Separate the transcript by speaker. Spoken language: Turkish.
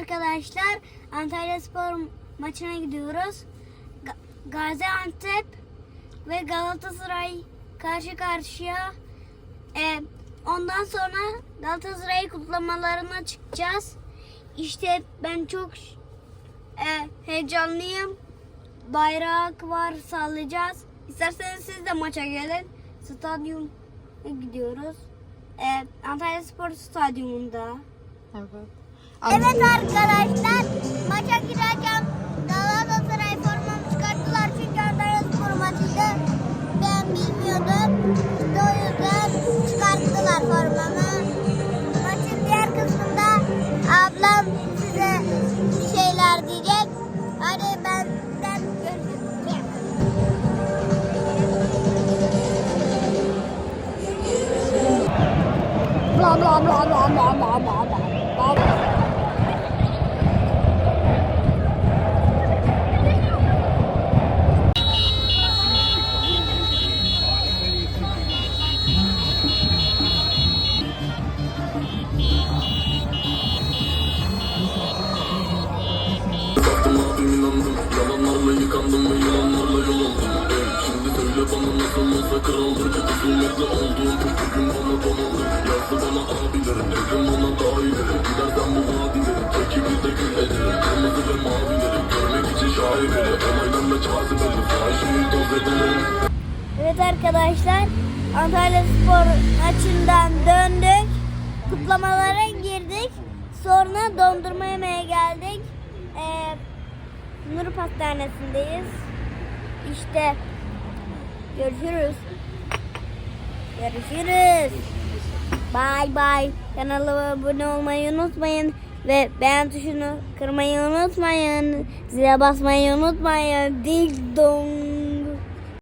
Speaker 1: arkadaşlar. Antalya Spor maçına gidiyoruz. Ga- Gaziantep ve Galatasaray karşı karşıya. Ee, ondan sonra Galatasaray kutlamalarına çıkacağız. İşte ben çok e, heyecanlıyım. Bayrak var sallayacağız. İsterseniz siz de maça gelin. Stadyuma gidiyoruz. Ee, Antalya Spor Stadyumunda.
Speaker 2: Evet.
Speaker 1: Evet arkadaşlar maça girerken Galatasaray formamı çıkarttılar çünkü Antalya Spor maçıydı. Ben bilmiyordum. İşte o yüzden çıkarttılar formamı. Maçın diğer kısmında ablam size bir şeyler diyecek. Hadi benden görüşürüz.
Speaker 2: Bla bla bla bla bla bla bla bla.
Speaker 3: Söyle bana nasıl olsa Kötü zulmetle olduğum bu bugün bana donaldı Yazdı bana abilerim Evrim bana daha ileri Giderden bu vadilerim Ekibimde gül ederim Kırmızı ve mavilerim Görmek için şaibeli Onaylarla cazibeli Fahişeyi doz edelim
Speaker 1: Evet arkadaşlar Antalya Spor maçından döndük. Kutlamalara girdik. Sonra dondurma yemeye geldik. Ee, Nur Pastanesi'ndeyiz. İşte görüşürüz. Görüşürüz. Bay bay. Kanalıma abone olmayı unutmayın. Ve beğen tuşunu kırmayı unutmayın. Zile basmayı unutmayın. Ding dong.